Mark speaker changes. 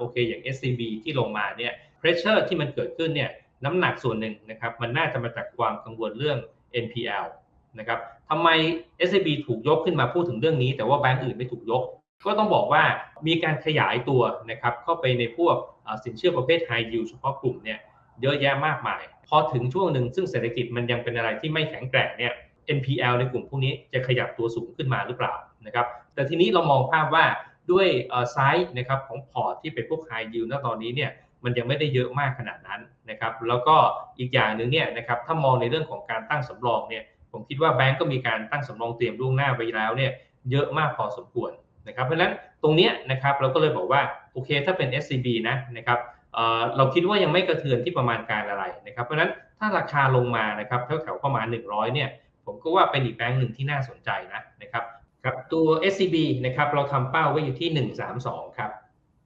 Speaker 1: โอเคอย่าง SCB ที่ลงมาเนี่ย pressure ที่มันเกิดขึ้นเนี่ยน้ำหนักส่วนหนึ่งนะครับมันน่าจะมาจากความกังวลเรื่อง NPL นะครับทำไม SCB ถูกยกขึ้นมาพูดถึงเรื่องนี้ แต่ว่าแบงก์อื่นไม่ถูกยก ก็ต้องบอกว่ามีการขยายตัวนะครับเข้าไปในพวกสินเชื่อประเภท high yield เฉพาะกลุ่มเนี่ยเยอะแยะมากมาย พอถึงช่วงหนึ่งซึ่งเศรษฐกิจมันยังเป็นอะไรที่ไม่แข็งแกร่งเนี่ย NPL ในกลุ่มพวกนี้จะขยับตัวสูงขึ้นมาหรือเปล่านะครับแต่ทีนี้เรามองภาพว่า ด้วยไซส์นะครับของพอร์ตที่เป็นพวก high yield ณตอนนี้เนี่ยมันยังไม่ได้เยอะมากขนาดนั้นนะครับแล้วก็อีกอย่างหนึ่งเนี่ยนะครับถ้ามองในเรื่องของการตั้งสำรองเนี่ยผมคิดว่าแบงก์ก็มีการตั้งสำรองเตรียมล่วงหน้าไปแล้วเนี่ยเยอะมากพอสมควรนะครับเพราะฉะนั้นตรงนี้นะครับเราก็เลยบอกว่าโอเคถ้าเป็น SCB นะนะครับเราคิดว่ายังไม่กระเทือนที่ประมาณการอะไรนะครับเพราะฉะนั้นถ้าราคาลงมานะครับแถวๆประมาณ 100เนี่ยผมก็ว่าเป็นอีกแบงก์หนึ่งที่น่าสนใจนะนะครับ ครับตัว SCB นะครับเราทำเป้าไว้อยู่ที่ 132 ครับ